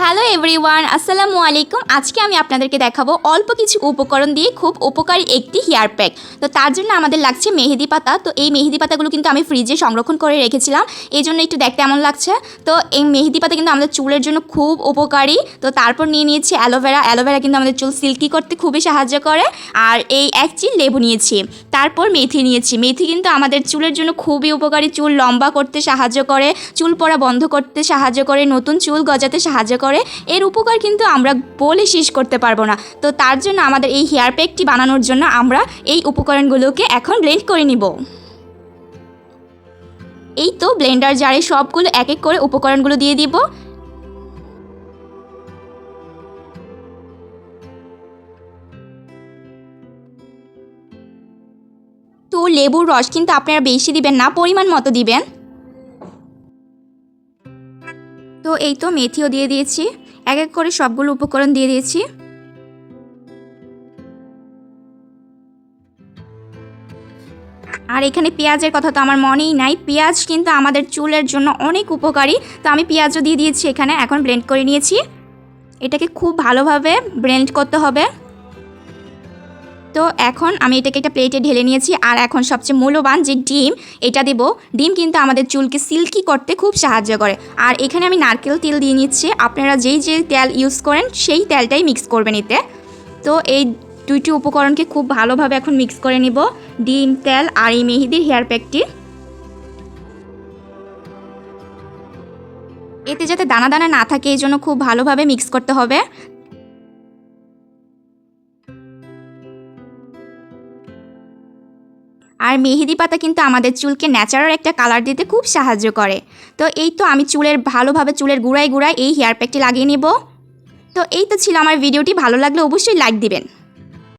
Hello everyone আসসালামু আলাইকুম আজকে আমি আপনাদেরকে দেখাবো অল্প কিছু উপকরণ দিয়ে খুব উপকারী একটি হেয়ার প্যাক। তো তার জন্য আমাদের লাগছে মেহেদি পাতা। তো এই মেহেদি পাতাগুলো কিন্তু আমি ফ্রিজে সংরক্ষণ করে রেখেছিলাম। এই জন্য একটু দেখতে এমন লাগছে। তো এই মেহেদি পাতা কিন্তু আমাদের চুলের জন্য খুব উপকারী। তো তারপর নিয়ে নিয়েছি অ্যালোভেরা অ্যালোভেরা কিন্তু আমাদের চুল সিল্কি করতে খুবই সাহায্য করে। আর এই এক চিল লেবু নিয়েছি। তারপর মেথি নিয়েছি। মেথি কিন্তু আমাদের চুলের জন্য খুবই উপকারী। চুল লম্বা করতে সাহায্য করে। চুল পড়া বন্ধ করতে সাহায্য করে। নতুন চুল গজাতে সাহায্য করে এর উপকার কিন্তু আমরা বলে শেষ করতে পারব না। তো তার জন্য আমাদের এই হেয়ার প্যাকটি বানানোর জন্য আমরা এই উপকরণগুলোকে এখন ব্লেন্ড করে নিব। এই তো ব্লেন্ডার জারে সবগুলো এক এক করে উপকরণগুলো দিয়ে দিব। তো লেবুর রস কিন্তু আপনারা বেশি দিবেন না, পরিমাণ মতো দিবেন। তো এই তো মেথিও দিয়ে দিয়েছি। এক এক করে সবগুলো উপকরণ দিয়ে দিয়েছি। আর এখানে পেঁয়াজের কথা তো আমার মনেই নাই। পেঁয়াজ কিন্তু আমাদের চুলের জন্য অনেক উপকারী। তো আমি পেঁয়াজও দিয়ে দিয়েছি এখানে। এখন ব্লেন্ড করে নিয়েছি। এটাকে খুব ভালোভাবে ব্লেন্ড করতে হবে। তো এখন আমি এটাকে একটা প্লেটে ঢেলে নিয়েছি। আর এখন সবচেয়ে মূল্যবান যে ডিম, এটা দেব। ডিম কিন্তু আমাদের চুলকে সিল্কি করতে খুব সাহায্য করে। আর এখানে আমি নারকেল তেল দিয়ে নিচ্ছি। আপনারা যেই যে তেল ইউজ করেন, সেই তেলটাই মিক্স করবেন এতে। তো এই দুইটি উপকরণকে খুব ভালোভাবে এখন মিক্স করে নিব। ডিম, তেল আর এই মেহেদির হেয়ার প্যাকটি এতে যাতে দানা দানা না থাকে, এই জন্য খুব ভালোভাবে মিক্স করতে হবে। আর মেহেদি পাতা কিন্তু আমাদের চুলকে ন্যাচারাল একটা কালার দিতে খুব সাহায্য করে। তো এই তো আমি চুলের ভালোভাবে চুলের গুঁড়ায় গুঁড়ায় এই হেয়ার প্যাকটি লাগিয়ে নেব। তো এই তো ছিল আমার ভিডিওটি, ভালো লাগলে অবশ্যই লাইক দিবেন।